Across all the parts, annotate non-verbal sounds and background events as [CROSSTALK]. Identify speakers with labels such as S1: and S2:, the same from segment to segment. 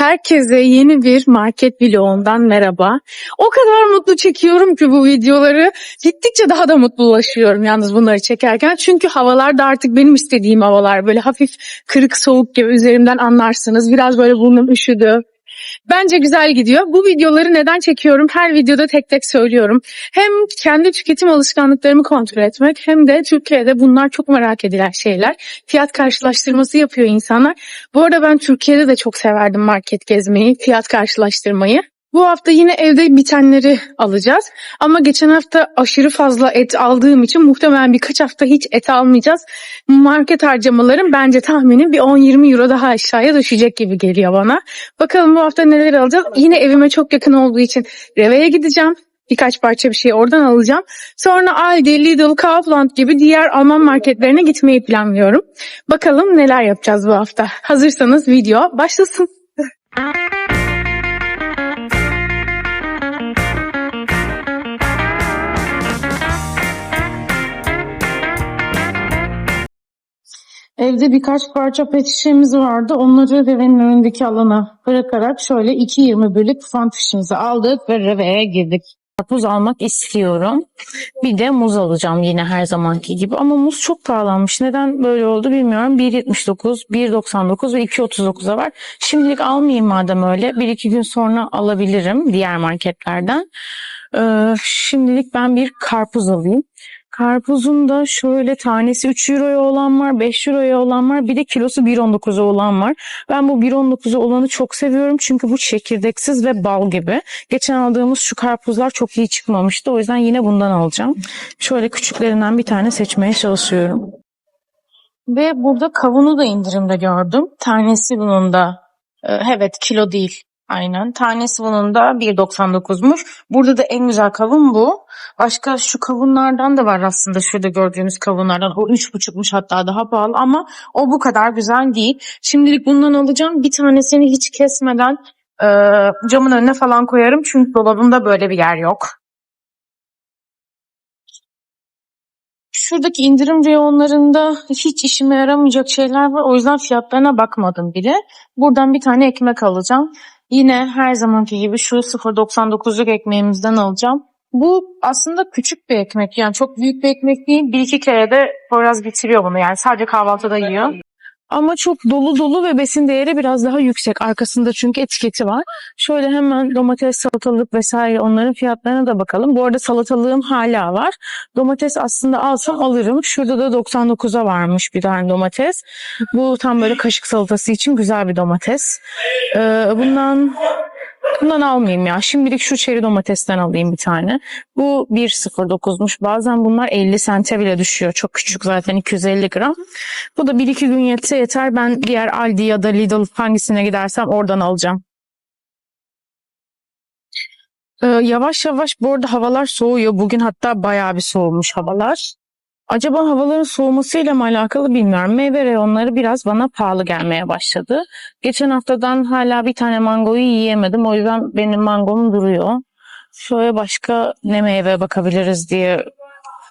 S1: Herkese yeni bir market vlogundan merhaba. O kadar mutlu çekiyorum ki bu videoları. Gittikçe daha da mutlulaşıyorum yalnız bunları çekerken. Çünkü havalar da artık benim istediğim havalar. Böyle hafif kırık soğuk gibi üzerimden anlarsınız. Biraz böyle burnum üşüdü. Bence güzel gidiyor. Bu videoları neden çekiyorum? Her videoda tek tek söylüyorum. Hem kendi tüketim alışkanlıklarımı kontrol etmek hem de Türkiye'de bunlar çok merak edilen şeyler. Fiyat karşılaştırması yapıyor insanlar. Bu arada ben Türkiye'de de çok severdim market gezmeyi, fiyat karşılaştırmayı. Bu hafta yine evde bitenleri alacağız. Ama geçen hafta aşırı fazla et aldığım için muhtemelen birkaç hafta hiç et almayacağız. Market harcamalarım bence tahminim bir 10-20 euro daha aşağıya düşecek gibi geliyor bana. Bakalım bu hafta neler alacağız. Yine evime çok yakın olduğu için Reve'ye gideceğim. Birkaç parça bir şey oradan alacağım. Sonra Aldi, Lidl, Kaufland gibi diğer Alman marketlerine gitmeyi planlıyorum. Bakalım neler yapacağız bu hafta. Hazırsanız video başlasın. [LAUGHS] Evde birkaç parça pet şişemiz vardı. Onları Reve'nin önündeki alana bırakarak şöyle 2.21'lik fan fişimizi aldık ve Reve'ye girdik. Karpuz almak istiyorum. Bir de muz alacağım yine her zamanki gibi. Ama muz çok pahalanmış. Neden böyle oldu bilmiyorum. 1.79, 1.99 ve 2.39'a var. Şimdilik almayayım madem öyle. Bir iki gün sonra alabilirim diğer marketlerden. Ee, şimdilik ben bir karpuz alayım. Karpuzun da şöyle tanesi 3 euroya olan var, 5 euroya olan var, bir de kilosu 1.19'a olan var. Ben bu 1.19'a olanı çok seviyorum çünkü bu çekirdeksiz ve bal gibi. Geçen aldığımız şu karpuzlar çok iyi çıkmamıştı. O yüzden yine bundan alacağım. Şöyle küçüklerinden bir tane seçmeye çalışıyorum. Ve burada kavunu da indirimde gördüm. Tanesi bunun da e, evet kilo değil. Aynen. Tanesi bunun da 1.99'muş. Burada da en güzel kavun bu. Başka şu kavunlardan da var aslında şurada gördüğünüz kavunlardan. O 3.5'muş hatta daha pahalı ama o bu kadar güzel değil. Şimdilik bundan alacağım. Bir tanesini hiç kesmeden e, camın önüne falan koyarım. Çünkü dolabımda böyle bir yer yok. Şuradaki indirim reyonlarında hiç işime yaramayacak şeyler var. O yüzden fiyatlarına bakmadım bile. Buradan bir tane ekmek alacağım. Yine her zamanki gibi şu 0.99'luk ekmeğimizden alacağım. Bu aslında küçük bir ekmek. Yani çok büyük bir ekmek değil. Bir iki kere de Poyraz bitiriyor bunu. Yani sadece kahvaltıda yiyor. Ama çok dolu dolu ve besin değeri biraz daha yüksek. Arkasında çünkü etiketi var. Şöyle hemen domates, salatalık vesaire onların fiyatlarına da bakalım. Bu arada salatalığım hala var. Domates aslında alsam alırım. Şurada da 99'a varmış bir tane domates. Bu tam böyle kaşık salatası için güzel bir domates. Ee, bundan Bundan almayayım ya. Şimdilik şu çeri domatesten alayım bir tane. Bu 1.09'muş. Bazen bunlar 50 sente bile düşüyor. Çok küçük zaten 250 gram. Bu da 1-2 gün yetse yeter. Ben diğer Aldi ya da Lidl hangisine gidersem oradan alacağım. Ee, yavaş yavaş bu arada havalar soğuyor. Bugün hatta bayağı bir soğumuş havalar. Acaba havaların soğumasıyla mı alakalı bilmiyorum. Meyve reyonları biraz bana pahalı gelmeye başladı. Geçen haftadan hala bir tane mangoyu yiyemedim. O yüzden benim mangom duruyor. Şöyle başka ne meyve bakabiliriz diye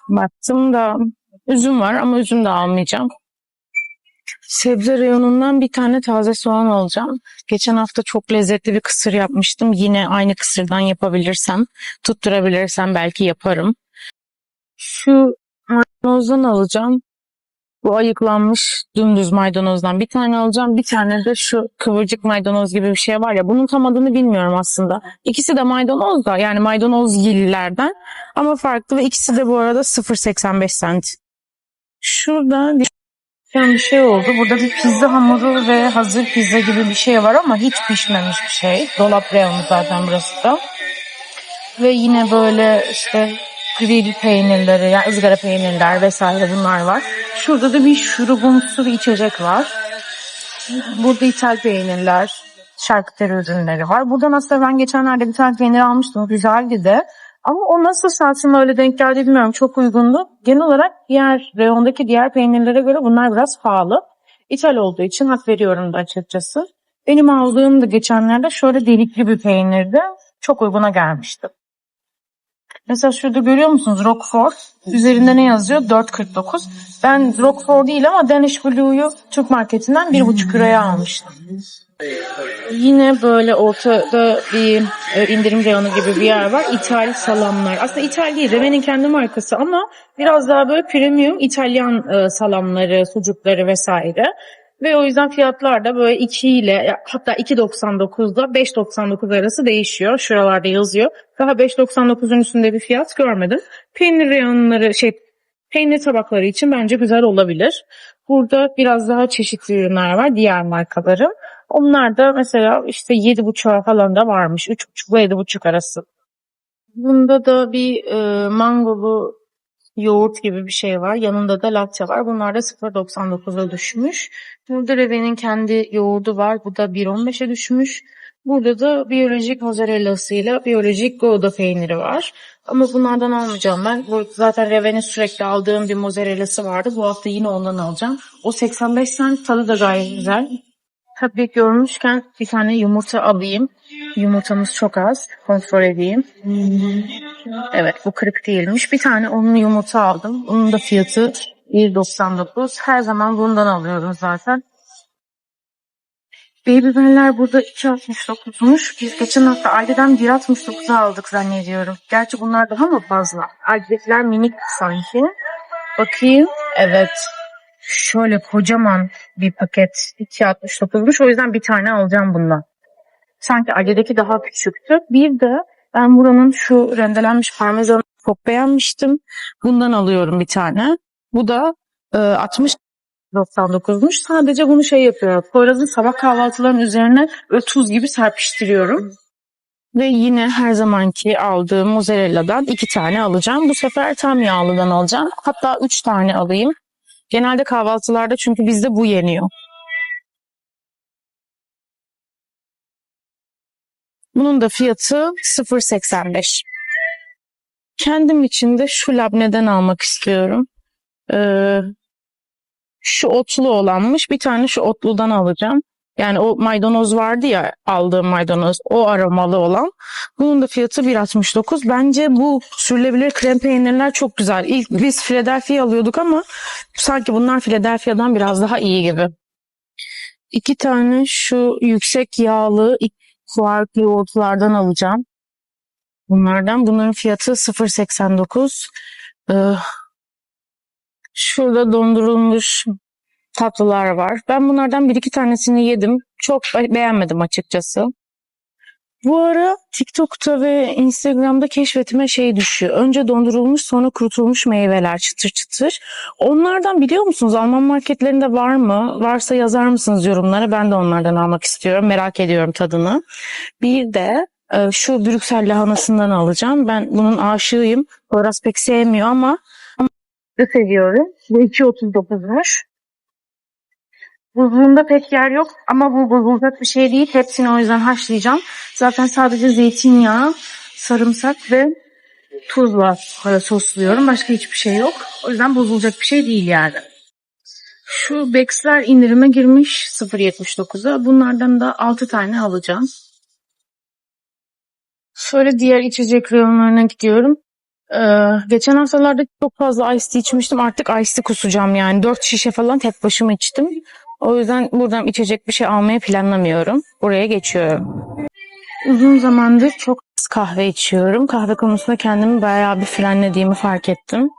S1: baktım da üzüm var ama üzüm de almayacağım. Sebze reyonundan bir tane taze soğan alacağım. Geçen hafta çok lezzetli bir kısır yapmıştım. Yine aynı kısırdan yapabilirsem, tutturabilirsem belki yaparım. Şu Maydanozdan alacağım. Bu ayıklanmış dümdüz maydanozdan bir tane alacağım. Bir tane de şu kıvırcık maydanoz gibi bir şey var ya. Bunun tam adını bilmiyorum aslında. İkisi de maydanoz da yani maydanoz yillerden. Ama farklı ve ikisi de bu arada 0.85 cent. Şurada bir şey oldu. Burada bir pizza hamuru ve hazır pizza gibi bir şey var ama hiç pişmemiş bir şey. Dolap reyonu zaten burası da. Ve yine böyle işte grill peynirleri, yani ızgara peynirler vesaire bunlar var. Şurada da bir şurubumsu bir içecek var. Burada ithal peynirler, şarküteri ürünleri var. Buradan aslında ben geçenlerde bir tane peynir almıştım. Güzeldi de. Ama o nasıl şansıma öyle denk geldi bilmiyorum. Çok uygundu. Genel olarak diğer reyondaki diğer peynirlere göre bunlar biraz pahalı. İthal olduğu için hak veriyorum da açıkçası. Benim aldığım da geçenlerde şöyle delikli bir peynirdi. Çok uyguna gelmişti. Mesela şurada görüyor musunuz Roquefort? Üzerinde ne yazıyor? 4.49. Ben Roquefort değil ama Danish Blue'yu Türk marketinden 1.5 euroya almıştım. Yine böyle ortada bir e, indirim reyonu gibi bir yer var. İthal salamlar. Aslında ithal değil. Reve'nin kendi markası ama biraz daha böyle premium İtalyan e, salamları, sucukları vesaire. Ve o yüzden fiyatlar da böyle 2 ile hatta 2.99'da 5.99 arası değişiyor. Şuralarda yazıyor. Daha 5.99'un üstünde bir fiyat görmedim. Peynir reyonları şey peynir tabakları için bence güzel olabilir. Burada biraz daha çeşitli ürünler var diğer markaların. Onlar da mesela işte 7.5'a falan da varmış. 3.5 ile 7.5 arası. Bunda da bir e, mangolu yoğurt gibi bir şey var. Yanında da latte var. Bunlar da 0.99'a düşmüş. Burada Reve'nin kendi yoğurdu var. Bu da 1.15'e düşmüş. Burada da biyolojik mozzarellasıyla biyolojik gouda peyniri var. Ama bunlardan almayacağım ben. Bu zaten Reve'nin sürekli aldığım bir mozzarellası vardı. Bu hafta yine ondan alacağım. O 85 cent tadı da gayet güzel. Tabii görmüşken bir tane yumurta alayım. Yumurtamız çok az. Kontrol edeyim. Evet bu kırık değilmiş. Bir tane onun yumurta aldım. Onun da fiyatı 1.99. Her zaman bundan alıyorum zaten. Babybeller burada 2.69'muş. Biz geçen hafta Aldi'den 1.69'a aldık zannediyorum. Gerçi bunlar daha mı fazla? Aldi'dekiler minik sanki. Bakayım. Evet. Şöyle kocaman bir paket 2.69'muş. O yüzden bir tane alacağım bundan. Sanki Aldi'deki daha küçüktü. Bir de ben buranın şu rendelenmiş parmesanı çok beğenmiştim. Bundan alıyorum bir tane. Bu da e, 60 99'muş. Sadece bunu şey yapıyorum. Poyraz'ın sabah kahvaltılarının üzerine böyle tuz gibi serpiştiriyorum. Ve yine her zamanki aldığım mozzarella'dan iki tane alacağım. Bu sefer tam yağlıdan alacağım. Hatta üç tane alayım. Genelde kahvaltılarda çünkü bizde bu yeniyor. Bunun da fiyatı 0.85. Kendim için de şu labneden almak istiyorum. Ee, şu otlu olanmış. Bir tane şu otludan alacağım. Yani o maydanoz vardı ya aldığım maydanoz o aromalı olan. Bunun da fiyatı 1.69. Bence bu sürülebilir krem peynirler çok güzel. İlk biz Philadelphia alıyorduk ama sanki bunlar Philadelphia'dan biraz daha iyi gibi. İki tane şu yüksek yağlı farklı yoğurtlardan alacağım. Bunlardan. Bunların fiyatı 0.89. Ee, şurada dondurulmuş tatlılar var. Ben bunlardan bir iki tanesini yedim. Çok be- beğenmedim açıkçası. Bu ara TikTok'ta ve Instagram'da keşfetime şey düşüyor. Önce dondurulmuş sonra kurutulmuş meyveler çıtır çıtır. Onlardan biliyor musunuz? Alman marketlerinde var mı? Varsa yazar mısınız yorumlara? Ben de onlardan almak istiyorum. Merak ediyorum tadını. Bir de e, şu Brüksel lahanasından alacağım. Ben bunun aşığıyım. Poyraz pek sevmiyor ama seviyorum. Bu 2.39'muş. Buzluğunda pek yer yok ama bu bozulacak bir şey değil. Hepsini o yüzden haşlayacağım. Zaten sadece zeytinyağı, sarımsak ve tuzla böyle sosluyorum. Başka hiçbir şey yok. O yüzden bozulacak bir şey değil yani. Şu Bex'ler indirime girmiş 0.79'a. Bunlardan da 6 tane alacağım. Şöyle diğer içecek reyonlarına gidiyorum. Ee, geçen haftalarda çok fazla iced tea içmiştim. Artık iced tea kusacağım yani. 4 şişe falan tek başıma içtim. O yüzden buradan içecek bir şey almayı planlamıyorum. Buraya geçiyorum. Uzun zamandır çok az kahve içiyorum. Kahve konusunda kendimi bayağı bir frenlediğimi fark ettim.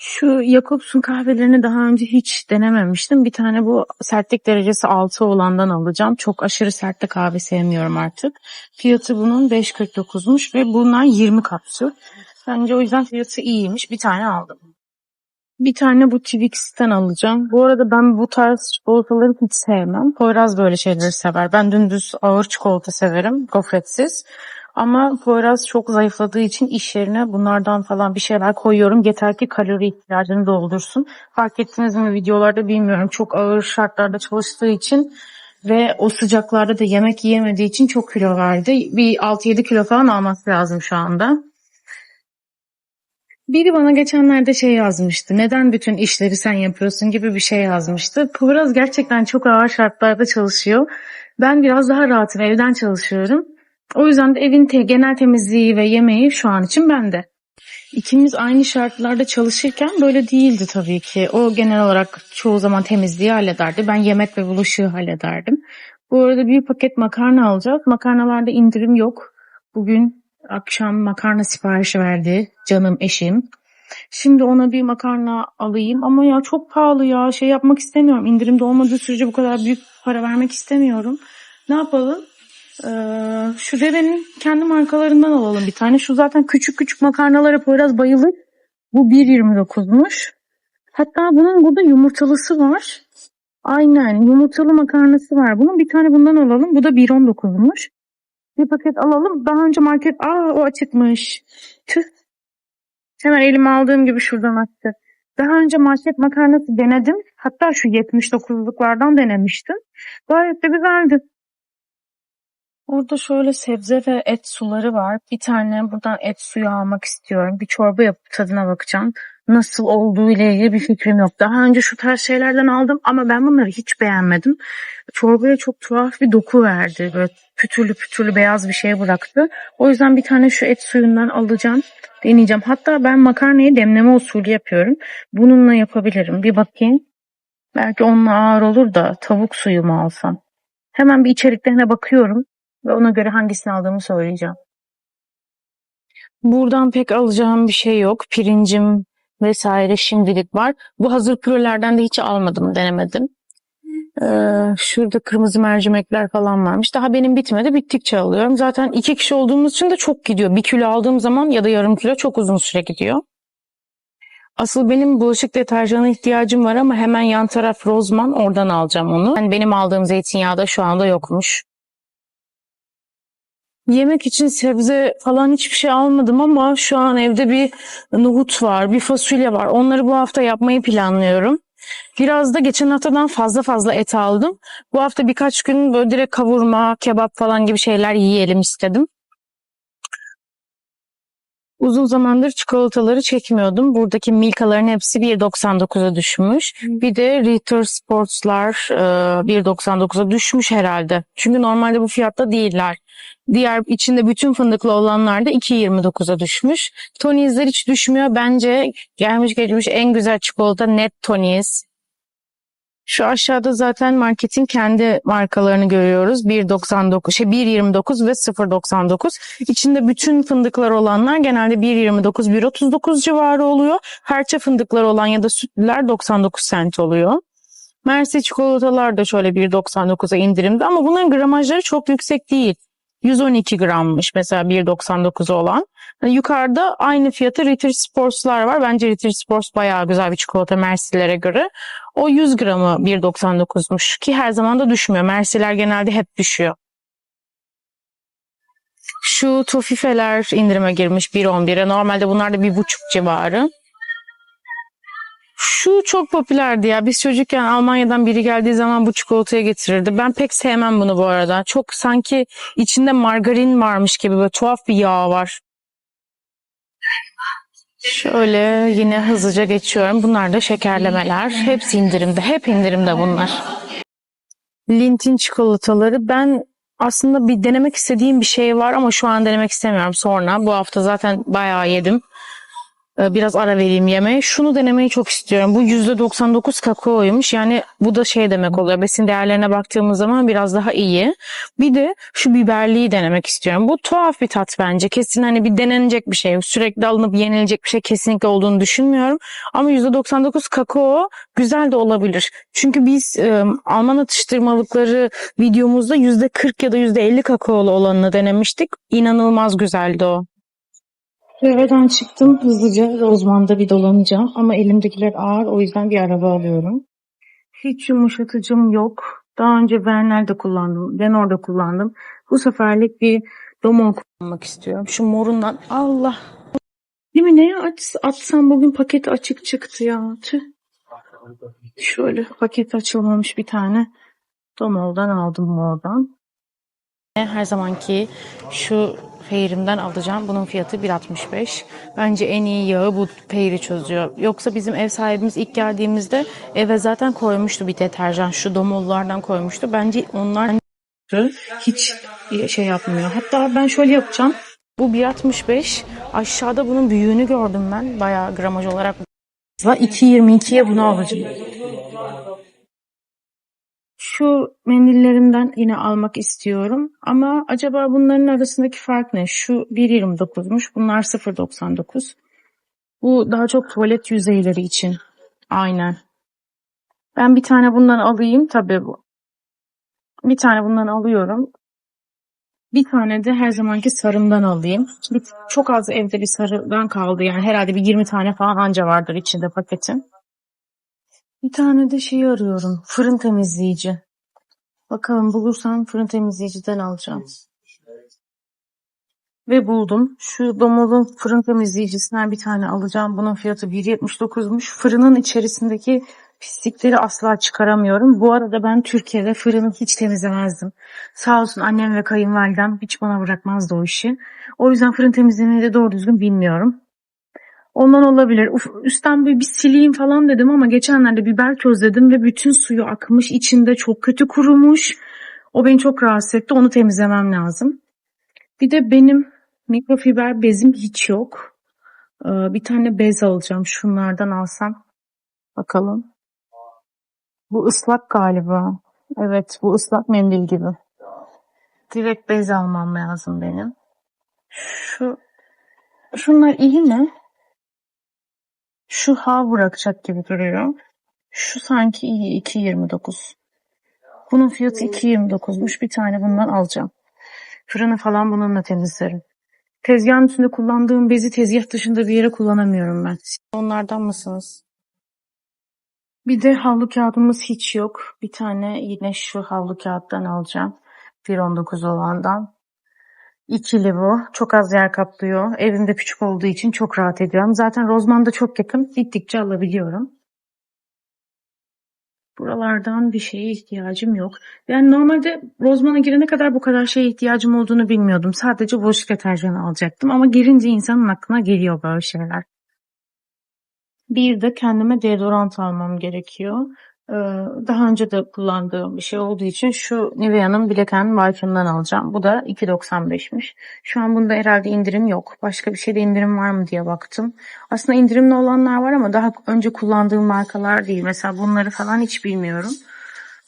S1: Şu Jacobs'un kahvelerini daha önce hiç denememiştim. Bir tane bu sertlik derecesi 6 olandan alacağım. Çok aşırı sert de kahve sevmiyorum artık. Fiyatı bunun 5.49'muş ve bunlar 20 kapsül. Bence o yüzden fiyatı iyiymiş. Bir tane aldım. Bir tane bu Twix'ten alacağım. Bu arada ben bu tarz çikolataları hiç sevmem. Poyraz böyle şeyleri sever. Ben dümdüz ağır çikolata severim. Gofretsiz. Ama Poyraz çok zayıfladığı için iş yerine bunlardan falan bir şeyler koyuyorum. Yeter ki kalori ihtiyacını doldursun. Fark ettiniz mi videolarda bilmiyorum. Çok ağır şartlarda çalıştığı için ve o sıcaklarda da yemek yiyemediği için çok kilo verdi. Bir 6-7 kilo falan alması lazım şu anda. Biri bana geçenlerde şey yazmıştı. Neden bütün işleri sen yapıyorsun gibi bir şey yazmıştı. Poyraz gerçekten çok ağır şartlarda çalışıyor. Ben biraz daha rahatım. Evden çalışıyorum. O yüzden de evin te- genel temizliği ve yemeği şu an için bende. İkimiz aynı şartlarda çalışırken böyle değildi tabii ki. O genel olarak çoğu zaman temizliği hallederdi. Ben yemek ve bulaşığı hallederdim. Bu arada bir paket makarna alacağız. Makarnalarda indirim yok. Bugün akşam makarna siparişi verdi canım eşim. Şimdi ona bir makarna alayım ama ya çok pahalı ya şey yapmak istemiyorum. İndirimde olmadığı sürece bu kadar büyük para vermek istemiyorum. Ne yapalım? Ee, şu devenin kendi markalarından alalım bir tane. Şu zaten küçük küçük makarnalara Poyraz bayılır. Bu 1.29'muş. Hatta bunun burada yumurtalısı var. Aynen yumurtalı makarnası var. Bunun bir tane bundan alalım. Bu da 1.19'muş. Bir paket alalım. Daha önce market... Aa o açıkmış. Tüh. Hemen elime aldığım gibi şuradan attı. Daha önce market makarnası denedim. Hatta şu 79'luklardan denemiştim. Gayet de güzeldi. Orada şöyle sebze ve et suları var. Bir tane buradan et suyu almak istiyorum. Bir çorba yapıp tadına bakacağım. Nasıl olduğu ile ilgili bir fikrim yok. Daha önce şu tarz şeylerden aldım ama ben bunları hiç beğenmedim. Çorbaya çok tuhaf bir doku verdi. Böyle pütürlü pütürlü beyaz bir şey bıraktı. O yüzden bir tane şu et suyundan alacağım. Deneyeceğim. Hatta ben makarnayı demleme usulü yapıyorum. Bununla yapabilirim. Bir bakayım. Belki onunla ağır olur da tavuk suyu mu alsam? Hemen bir içeriklerine bakıyorum ve ona göre hangisini aldığımı söyleyeceğim. Buradan pek alacağım bir şey yok. Pirincim vesaire şimdilik var. Bu hazır pürelerden de hiç almadım, denemedim. Ee, şurada kırmızı mercimekler falan varmış. Daha benim bitmedi. Bittikçe alıyorum. Zaten iki kişi olduğumuz için de çok gidiyor. Bir kilo aldığım zaman ya da yarım kilo çok uzun süre gidiyor. Asıl benim bulaşık deterjanına ihtiyacım var ama hemen yan taraf Rozman. Oradan alacağım onu. Yani benim aldığım zeytinyağı da şu anda yokmuş. Yemek için sebze falan hiçbir şey almadım ama şu an evde bir nohut var, bir fasulye var. Onları bu hafta yapmayı planlıyorum. Biraz da geçen haftadan fazla fazla et aldım. Bu hafta birkaç gün böyle direkt kavurma, kebap falan gibi şeyler yiyelim istedim. Uzun zamandır çikolataları çekmiyordum. Buradaki Milka'ların hepsi 1.99'a düşmüş. Bir de Ritter Sports'lar e, 1.99'a düşmüş herhalde. Çünkü normalde bu fiyatta değiller. Diğer içinde bütün fındıklı olanlar da 2.29'a düşmüş. Tony's'ler hiç düşmüyor. Bence gelmiş geçmiş en güzel çikolata Net Tony's. Şu aşağıda zaten marketin kendi markalarını görüyoruz. 1.99, şey 1.29 ve 0.99. İçinde bütün fındıklar olanlar genelde 1.29, 1.39 civarı oluyor. Harça fındıklar olan ya da sütlüler 99 cent oluyor. Mersi çikolatalar da şöyle 1.99'a indirimde ama bunların gramajları çok yüksek değil. 112 grammış mesela 1.99 olan. Yani yukarıda aynı fiyatı Ritter Sports'lar var. Bence Ritter Sports bayağı güzel bir çikolata Mersilere göre. O 100 gramı 1.99'muş ki her zaman da düşmüyor. Mersiler genelde hep düşüyor. Şu tofifeler indirime girmiş 1.11'e. Normalde bunlar da 1.5 civarı. Şu çok popülerdi ya. Biz çocukken Almanya'dan biri geldiği zaman bu çikolatayı getirirdi. Ben pek sevmem bunu bu arada. Çok sanki içinde margarin varmış gibi böyle tuhaf bir yağ var. Şöyle yine hızlıca geçiyorum. Bunlar da şekerlemeler. Hepsi indirimde. Hep indirimde bunlar. Lint'in çikolataları. Ben aslında bir denemek istediğim bir şey var ama şu an denemek istemiyorum sonra. Bu hafta zaten bayağı yedim. Ee, Biraz ara vereyim yemeğe. Şunu denemeyi çok istiyorum. Bu %99 kakaoymuş. Yani bu da şey demek oluyor. Besin değerlerine baktığımız zaman biraz daha iyi. Bir de şu biberliği denemek istiyorum. Bu tuhaf bir tat bence. Kesin hani bir denenecek bir şey. Sürekli alınıp yenilecek bir şey kesinlikle olduğunu düşünmüyorum. Ama %99 kakao güzel de olabilir. Çünkü biz e, Alman atıştırmalıkları videomuzda %40 ya da %50 kakaolu olanını denemiştik. İnanılmaz güzeldi o. Evden çıktım hızlıca Rozman'da bir dolanacağım ama elimdekiler ağır o yüzden bir araba alıyorum. Hiç yumuşatıcım yok. Daha önce Vernel'de kullandım. Ben orada kullandım. Bu seferlik bir Domon kullanmak istiyorum. Şu morundan Allah. Değil mi? Neye aç, atsam bugün paketi açık çıktı ya. Tüh. Şöyle paket açılmamış bir tane Domol'dan aldım mordan. Her zamanki şu peyrimden alacağım. Bunun fiyatı 1.65. Bence en iyi yağı bu peyri çözüyor. Yoksa bizim ev sahibimiz ilk geldiğimizde eve zaten koymuştu bir deterjan. Şu domollardan koymuştu. Bence onlar hiç şey yapmıyor. Hatta ben şöyle yapacağım. Bu 1.65. Aşağıda bunun büyüğünü gördüm ben. Bayağı gramaj olarak. 2.22'ye bunu alacağım. Şu mendillerimden yine almak istiyorum. Ama acaba bunların arasındaki fark ne? Şu 1.29'muş. Bunlar 0.99. Bu daha çok tuvalet yüzeyleri için. Aynen. Ben bir tane bundan alayım. Tabii bu. Bir tane bundan alıyorum. Bir tane de her zamanki sarımdan alayım. Çok az evde bir sarıdan kaldı. Yani herhalde bir 20 tane falan anca vardır içinde paketin. Bir tane de şey arıyorum. Fırın temizleyici. Bakalım bulursam fırın temizleyiciden alacağım. Ve buldum. Şu Domol'un fırın temizleyicisinden bir tane alacağım. Bunun fiyatı 1.79'muş. Fırının içerisindeki pislikleri asla çıkaramıyorum. Bu arada ben Türkiye'de fırını hiç temizlemezdim. Sağ olsun annem ve kayınvalidem hiç bana bırakmazdı o işi. O yüzden fırın temizlemeyi de doğru düzgün bilmiyorum. Ondan olabilir. Uf, üstten bir, bir sileyim falan dedim ama geçenlerde biber közledim ve bütün suyu akmış. içinde çok kötü kurumuş. O beni çok rahatsız etti. Onu temizlemem lazım. Bir de benim mikrofiber bezim hiç yok. Ee, bir tane bez alacağım. Şunlardan alsam. Bakalım. Bu ıslak galiba. Evet bu ıslak mendil gibi. Direkt bez almam lazım benim. Şu Şunlar iyi mi? Şu ha bırakacak gibi duruyor. Şu sanki iyi 2.29. Bunun fiyatı 2.29'muş. Bir tane bundan alacağım. Fırını falan bununla temizlerim. Tezgahın üstünde kullandığım bezi tezgah dışında bir yere kullanamıyorum ben. Siz Onlardan mısınız? Bir de havlu kağıdımız hiç yok. Bir tane yine şu havlu kağıttan alacağım. 1.19 olandan. İkili bu. Çok az yer kaplıyor. Evimde küçük olduğu için çok rahat ediyorum. Zaten Rozman'da çok yakın. Gittikçe alabiliyorum. Buralardan bir şeye ihtiyacım yok. Yani normalde Rozman'a girene kadar bu kadar şeye ihtiyacım olduğunu bilmiyordum. Sadece bulaşık deterjanı alacaktım. Ama girince insanın aklına geliyor böyle şeyler. Bir de kendime deodorant almam gerekiyor. Ee, daha önce de kullandığım bir şey olduğu için şu Nivea'nın Black and White'ından alacağım. Bu da 2.95'miş. Şu an bunda herhalde indirim yok. Başka bir şeyde indirim var mı diye baktım. Aslında indirimli olanlar var ama daha önce kullandığım markalar değil. Mesela bunları falan hiç bilmiyorum.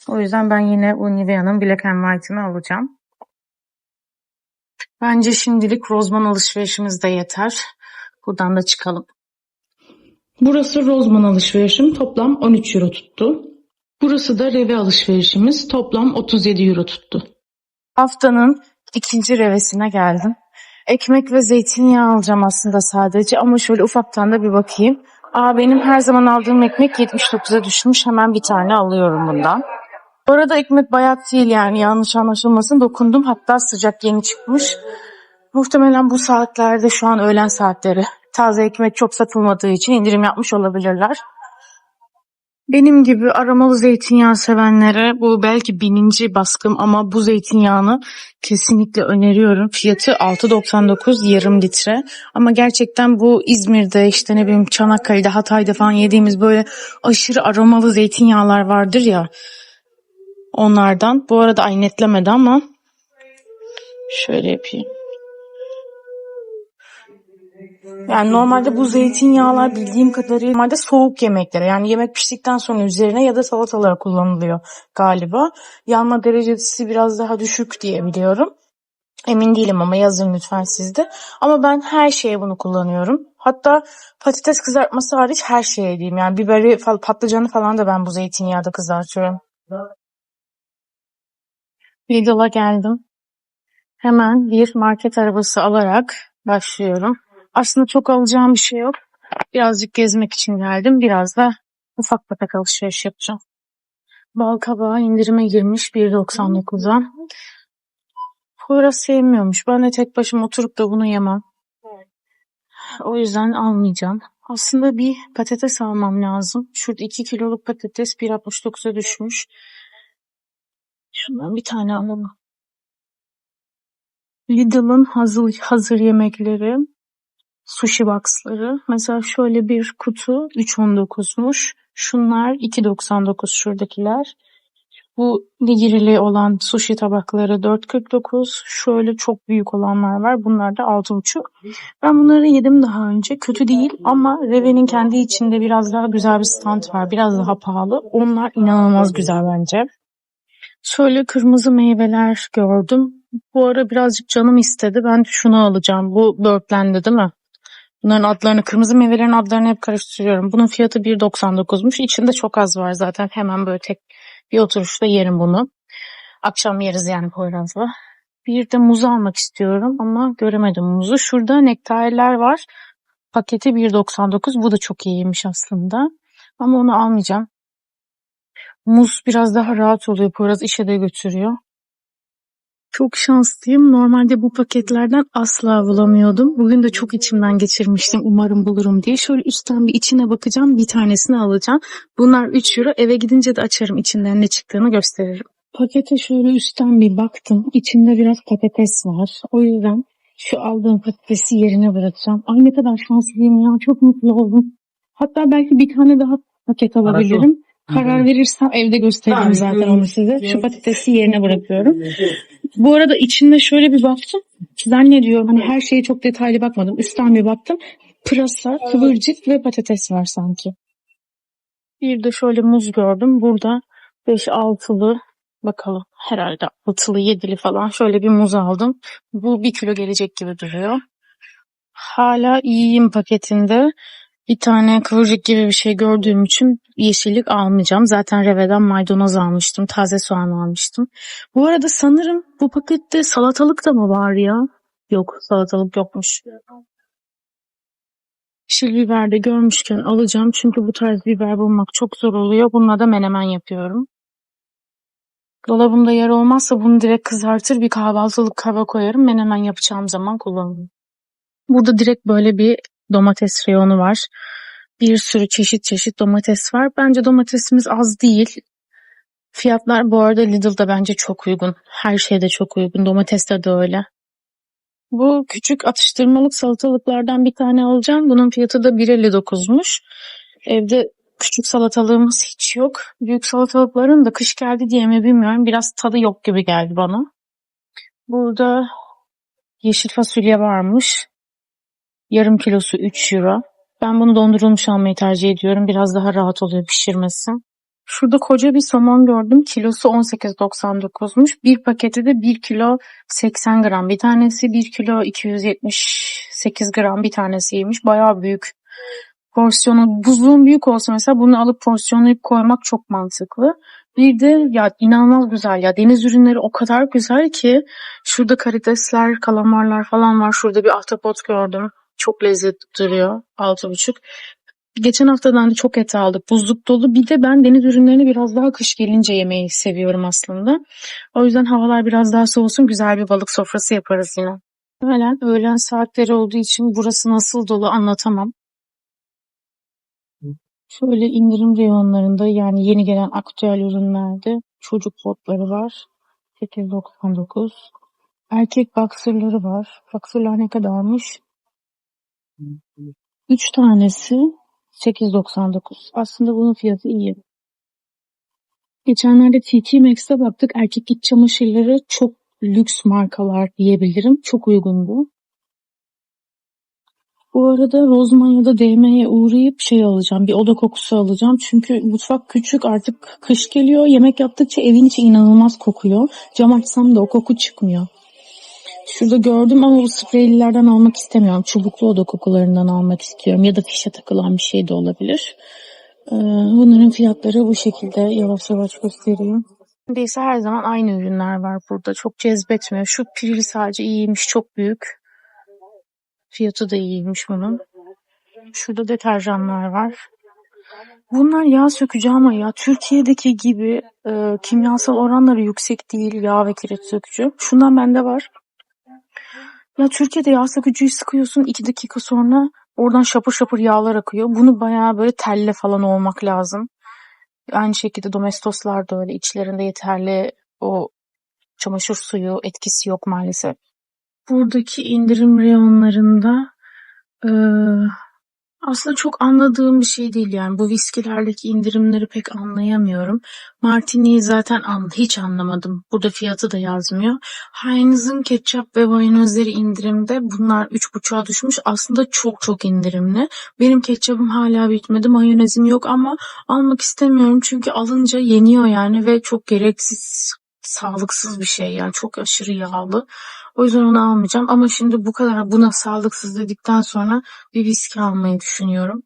S1: O yüzden ben yine bu Nivea'nın Black and White'ını alacağım. Bence şimdilik Rozman alışverişimiz de yeter. Buradan da çıkalım. Burası Rozman alışverişim toplam 13 euro tuttu. Burası da Reve alışverişimiz toplam 37 euro tuttu. Haftanın ikinci revesine geldim. Ekmek ve zeytinyağı alacağım aslında sadece ama şöyle ufaktan da bir bakayım. Aa benim her zaman aldığım ekmek 79'a düşmüş. Hemen bir tane alıyorum bundan. Bu arada ekmek bayat değil yani yanlış anlaşılmasın. Dokundum hatta sıcak yeni çıkmış. Muhtemelen bu saatlerde şu an öğlen saatleri. Taze ekmek çok satılmadığı için indirim yapmış olabilirler. Benim gibi aromalı zeytinyağı sevenlere bu belki bininci baskım ama bu zeytinyağını kesinlikle öneriyorum. Fiyatı 6.99 yarım litre. Ama gerçekten bu İzmir'de işte ne bileyim Çanakkale'de Hatay'da falan yediğimiz böyle aşırı aromalı zeytinyağlar vardır ya. Onlardan. Bu arada ay netlemedi ama şöyle yapayım. Yani normalde bu zeytinyağlar bildiğim kadarıyla normalde soğuk yemeklere yani yemek piştikten sonra üzerine ya da salatalara kullanılıyor galiba. Yanma derecesi biraz daha düşük diye biliyorum. Emin değilim ama yazın lütfen sizde. Ama ben her şeye bunu kullanıyorum. Hatta patates kızartması hariç her şeye diyeyim. Yani biberi, patlıcanı falan da ben bu zeytinyağda kızartıyorum. Lidl'a geldim. Hemen bir market arabası alarak başlıyorum. Aslında çok alacağım bir şey yok. Birazcık gezmek için geldim. Biraz da ufak patak alışveriş yapacağım. Bal kabağı indirime girmiş 1.99'a. Poyraz sevmiyormuş. Ben de tek başıma oturup da bunu yemem. O yüzden almayacağım. Aslında bir patates almam lazım. Şurada 2 kiloluk patates 1.69'a düşmüş. Şundan bir tane alalım. Lidl'ın hazır, hazır yemekleri, sushi box'ları. Mesela şöyle bir kutu 3.19'muş. Şunlar 2.99 şuradakiler. Bu nigirili olan sushi tabakları 4.49. Şöyle çok büyük olanlar var. Bunlar da 6.5. Ben bunları yedim daha önce. Kötü değil ama Reve'nin kendi içinde biraz daha güzel bir stand var. Biraz daha pahalı. Onlar inanılmaz güzel bence. Şöyle kırmızı meyveler gördüm. Bu ara birazcık canım istedi. Ben şunu alacağım. Bu Birdland'de değil mi? Bunların adlarını, kırmızı meyvelerin adlarını hep karıştırıyorum. Bunun fiyatı 1.99'muş. İçinde çok az var zaten. Hemen böyle tek bir oturuşta yerim bunu. Akşam yeriz yani Poyraz'la. Bir de muz almak istiyorum ama göremedim muzu. Şurada nektarlar var. Paketi 1.99. Bu da çok iyiymiş aslında. Ama onu almayacağım. Muz biraz daha rahat oluyor. Poyraz işe de götürüyor. Çok şanslıyım. Normalde bu paketlerden asla bulamıyordum. Bugün de çok içimden geçirmiştim. Umarım bulurum diye. Şöyle üstten bir içine bakacağım. Bir tanesini alacağım. Bunlar 3 euro. Eve gidince de açarım. içinden ne çıktığını gösteririm. Pakete şöyle üstten bir baktım. İçinde biraz patates var. O yüzden şu aldığım patatesi yerine bırakacağım. Ay ne kadar şanslıyım ya. Çok mutlu oldum. Hatta belki bir tane daha paket alabilirim. Karar verirsem evde gösteririm zaten onu size. Şu patatesi yerine bırakıyorum. Bu arada içinde şöyle bir baktım. Zannediyorum hani her şeye çok detaylı bakmadım. Üstten bir baktım. Pırasa, kıvırcık ve patates var sanki. Bir de şöyle muz gördüm. Burada 5-6'lı bakalım herhalde 6'lı 7'li falan şöyle bir muz aldım. Bu 1 kilo gelecek gibi duruyor. Hala iyiyim paketinde. Bir tane kıvırcık gibi bir şey gördüğüm için yeşillik almayacağım. Zaten Reve'den maydanoz almıştım. Taze soğan almıştım. Bu arada sanırım bu pakette salatalık da mı var ya? Yok salatalık yokmuş. Yeşil biber de görmüşken alacağım. Çünkü bu tarz biber bulmak çok zor oluyor. Bununla da menemen yapıyorum. Dolabımda yer olmazsa bunu direkt kızartır bir kahvaltılık kaba koyarım. Menemen yapacağım zaman kullanırım. Burada direkt böyle bir domates reyonu var. Bir sürü çeşit çeşit domates var. Bence domatesimiz az değil. Fiyatlar bu arada Lidl'da bence çok uygun. Her şeyde çok uygun. Domateste de öyle. Bu küçük atıştırmalık salatalıklardan bir tane alacağım. Bunun fiyatı da 1.59'muş. Evde küçük salatalığımız hiç yok. Büyük salatalıkların da kış geldi diye mi bilmiyorum. Biraz tadı yok gibi geldi bana. Burada yeşil fasulye varmış. Yarım kilosu 3 euro. Ben bunu dondurulmuş almayı tercih ediyorum. Biraz daha rahat oluyor pişirmesi. Şurada koca bir somon gördüm. Kilosu 18.99'muş. Bir paketi de 1 kilo 80 gram. Bir tanesi 1 kilo 278 gram bir tanesiymiş. Bayağı büyük. Porsiyonu buzluğun büyük olsa mesela bunu alıp porsiyonlayıp koymak çok mantıklı. Bir de ya inanılmaz güzel ya deniz ürünleri o kadar güzel ki şurada karidesler, kalamarlar falan var. Şurada bir ahtapot gördüm. Çok lezzetli duruyor. Altı buçuk. Geçen haftadan da çok et aldık. Buzluk dolu. Bir de ben deniz ürünlerini biraz daha kış gelince yemeyi seviyorum aslında. O yüzden havalar biraz daha soğusun. Güzel bir balık sofrası yaparız yine. Öğlen, öğlen saatleri olduğu için burası nasıl dolu anlatamam. Şöyle indirim reyonlarında yani yeni gelen aktüel ürünlerde çocuk botları var. 8.99. Erkek boxerları var. Boxerlar ne kadarmış? 3 tanesi 8.99. Aslında bunun fiyatı iyi. Geçenlerde TT Maxx'e baktık. Erkek iç çamaşırları çok lüks markalar diyebilirim. Çok uygundu. Bu arada Rozman ya da DM'ye uğrayıp şey alacağım. Bir oda kokusu alacağım. Çünkü mutfak küçük artık kış geliyor. Yemek yaptıkça evin içi inanılmaz kokuyor. Cam açsam da o koku çıkmıyor. Şurada gördüm ama bu spreylilerden almak istemiyorum. Çubuklu oda kokularından almak istiyorum. Ya da fişe takılan bir şey de olabilir. Ee, bunların fiyatları bu şekilde yavaş yavaş gösteriyor. Neredeyse her zaman aynı ürünler var burada. Çok cezbetmiyor. Şu pirili sadece iyiymiş. Çok büyük. Fiyatı da iyiymiş bunun. Şurada deterjanlar var. Bunlar yağ sökücü ama ya Türkiye'deki gibi e, kimyasal oranları yüksek değil yağ ve kireç sökücü. Şundan bende var. Ya Türkiye'de yağ sökücüyü sıkıyorsun iki dakika sonra oradan şapır şapır yağlar akıyor. Bunu bayağı böyle telle falan olmak lazım. Aynı şekilde domestoslar da öyle içlerinde yeterli o çamaşır suyu etkisi yok maalesef. Buradaki indirim reyonlarında e, aslında çok anladığım bir şey değil yani bu viskilerdeki indirimleri pek anlayamıyorum. Martini'yi zaten an, hiç anlamadım. Burada fiyatı da yazmıyor. Heinz'in ketçap ve mayonezleri indirimde. Bunlar 3,5'a düşmüş. Aslında çok çok indirimli. Benim ketçapım hala bitmedi. Mayonezim yok ama almak istemiyorum. Çünkü alınca yeniyor yani ve çok gereksiz sağlıksız bir şey yani çok aşırı yağlı. O yüzden onu almayacağım ama şimdi bu kadar buna sağlıksız dedikten sonra bir viski almayı düşünüyorum.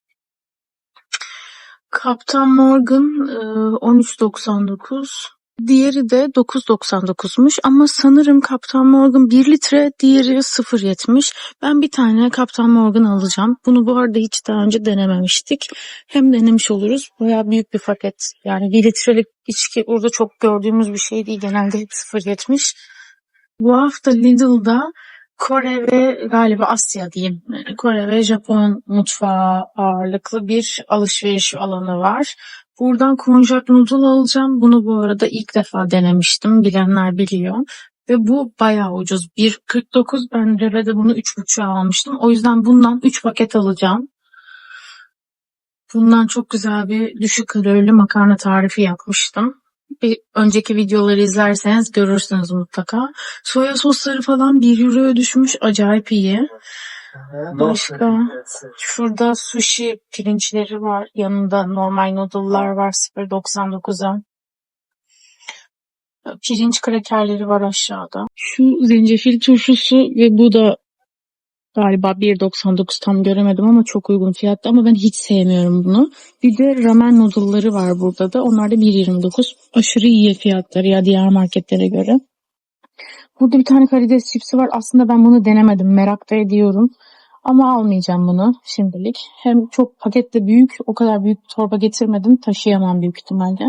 S1: Kaptan Morgan e, 13.99. Diğeri de 9.99'muş ama sanırım Kaptan Morgan 1 litre, diğeri 0.70. Ben bir tane Kaptan Morgan alacağım. Bunu bu arada hiç daha önce denememiştik. Hem denemiş oluruz. Bayağı büyük bir paket. Yani 1 litrelik içki burada çok gördüğümüz bir şey değil. Genelde hep 0.70. Bu hafta Lidl'da Kore ve galiba Asya diyeyim. Kore ve Japon mutfağı ağırlıklı bir alışveriş alanı var. Buradan konjac noodle alacağım. Bunu bu arada ilk defa denemiştim. Bilenler biliyor. Ve bu bayağı ucuz. 1.49 ben Reve'de bunu 3.5'a almıştım. O yüzden bundan 3 paket alacağım. Bundan çok güzel bir düşük kalorili makarna tarifi yapmıştım. Bir önceki videoları izlerseniz görürsünüz mutlaka. Soya sosları falan 1 euroya düşmüş. Acayip iyi. Başka? Şurada sushi pirinçleri var. Yanında normal noodle'lar var 0.99'a. Pirinç krakerleri var aşağıda. Şu zencefil turşusu ve bu da galiba 1.99 tam göremedim ama çok uygun fiyatta ama ben hiç sevmiyorum bunu. Bir de ramen noodle'ları var burada da. Onlar da 1.29. Aşırı iyi fiyatları ya diğer marketlere göre. Burada bir tane karides çipsi var. Aslında ben bunu denemedim. Merak da ediyorum. Ama almayacağım bunu şimdilik. Hem çok pakette büyük. O kadar büyük torba getirmedim. Taşıyamam büyük ihtimalle.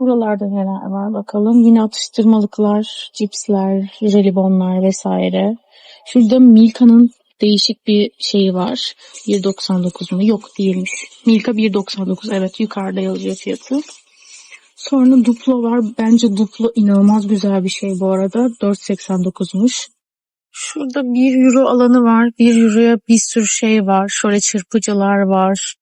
S1: Buralarda neler var bakalım. Yine atıştırmalıklar, cipsler, jelibonlar vesaire. Şurada Milka'nın değişik bir şeyi var. 1.99 mu? Yok değilmiş. Milka 1.99 evet yukarıda yazıyor fiyatı. Sonra Duplo var. Bence Duplo inanılmaz güzel bir şey bu arada. 4.89'muş. Şurada 1 euro alanı var. 1 euroya bir sürü şey var. Şöyle çırpıcılar var.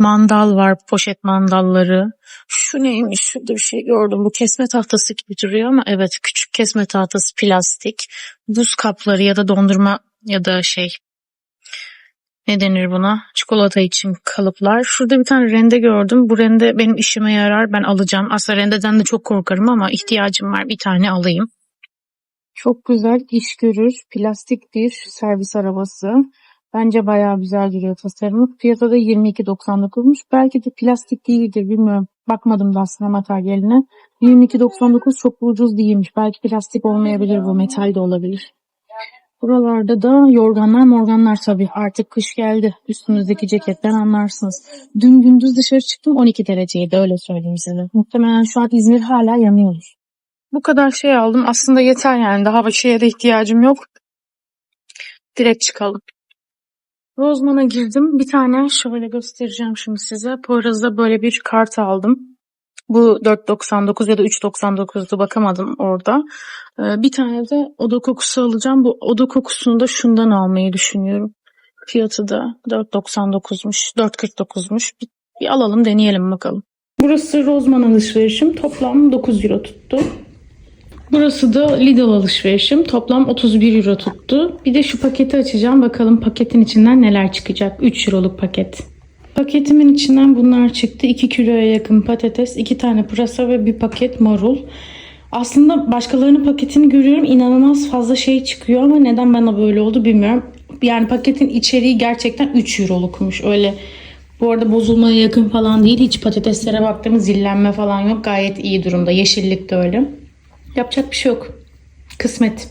S1: Mandal var. Poşet mandalları. Şu neymiş? Şurada bir şey gördüm. Bu kesme tahtası gibi duruyor ama evet küçük kesme tahtası plastik. Buz kapları ya da dondurma ya da şey ne denir buna? Çikolata için kalıplar. Şurada bir tane rende gördüm. Bu rende benim işime yarar. Ben alacağım. Aslında rendeden de çok korkarım ama ihtiyacım var. Bir tane alayım. Çok güzel iş görür. Plastik bir servis arabası. Bence bayağı güzel duruyor tasarımı. Fiyatı da 22.99'muş. Belki de plastik değildir bilmiyorum. Bakmadım da aslında materyaline. 22.99 çok ucuz değilmiş. Belki plastik olmayabilir bu. Metal de olabilir. Buralarda da yorganlar morganlar tabii. Artık kış geldi. Üstümüzdeki ceketten anlarsınız. Dün gündüz dışarı çıktım 12 dereceydi öyle söyleyeyim size. Muhtemelen şu an İzmir hala yanıyor. Bu kadar şey aldım. Aslında yeter yani. Daha bir şeye de ihtiyacım yok. Direkt çıkalım. Rozman'a girdim. Bir tane şöyle göstereceğim şimdi size. Poyraz'da böyle bir kart aldım. Bu 4.99 ya da 3.99'du bakamadım orada. Ee, bir tane de oda kokusu alacağım. Bu oda kokusunu da şundan almayı düşünüyorum. Fiyatı da 4.99'muş, 4.49'muş. Bir, bir alalım deneyelim bakalım. Burası Rozman alışverişim. Toplam 9 euro tuttu. Burası da Lidl alışverişim. Toplam 31 euro tuttu. Bir de şu paketi açacağım. Bakalım paketin içinden neler çıkacak. 3 euroluk paket. Paketimin içinden bunlar çıktı. 2 kiloya yakın patates, 2 tane pırasa ve bir paket marul. Aslında başkalarının paketini görüyorum. İnanılmaz fazla şey çıkıyor ama neden bana böyle oldu bilmiyorum. Yani paketin içeriği gerçekten 3 eurolukmuş. Öyle bu arada bozulmaya yakın falan değil. Hiç patateslere baktığımız zillenme falan yok. Gayet iyi durumda. Yeşillik de öyle. Yapacak bir şey yok. Kısmet.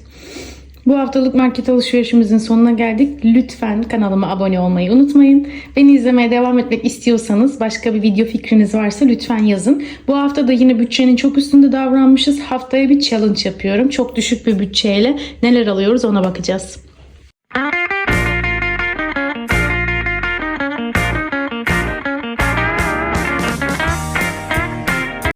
S1: Bu haftalık market alışverişimizin sonuna geldik. Lütfen kanalıma abone olmayı unutmayın. Beni izlemeye devam etmek istiyorsanız başka bir video fikriniz varsa lütfen yazın. Bu hafta da yine bütçenin çok üstünde davranmışız. Haftaya bir challenge yapıyorum. Çok düşük bir bütçeyle neler alıyoruz ona bakacağız.